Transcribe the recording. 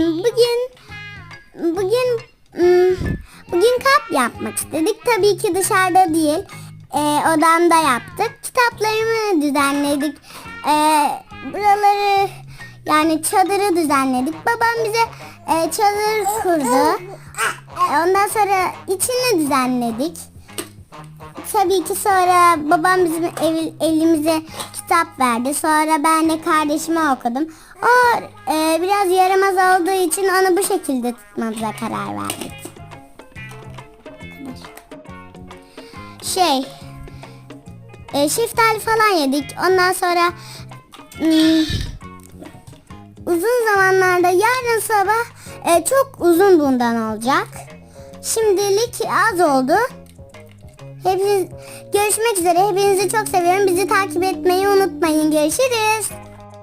Bugün bugün hmm, bugün kap yapmak istedik. Tabii ki dışarıda değil. Ee, odamda yaptık. Kitaplarımı düzenledik. Ee, buraları yani çadırı düzenledik. Babam bize e, çadır kurdu. Ondan sonra içini düzenledik. Tabii ki sonra babam bizim ev, elimize kitap verdi. Sonra ben de kardeşime okudum. O e, için onu bu şekilde tutmamıza karar verdik. Şey, e, şeftali falan yedik. Ondan sonra hmm, uzun zamanlarda yarın sabah e, çok uzun bundan olacak. Şimdilik az oldu. Hepiniz görüşmek üzere. Hepinizi çok seviyorum. Bizi takip etmeyi unutmayın. Görüşürüz.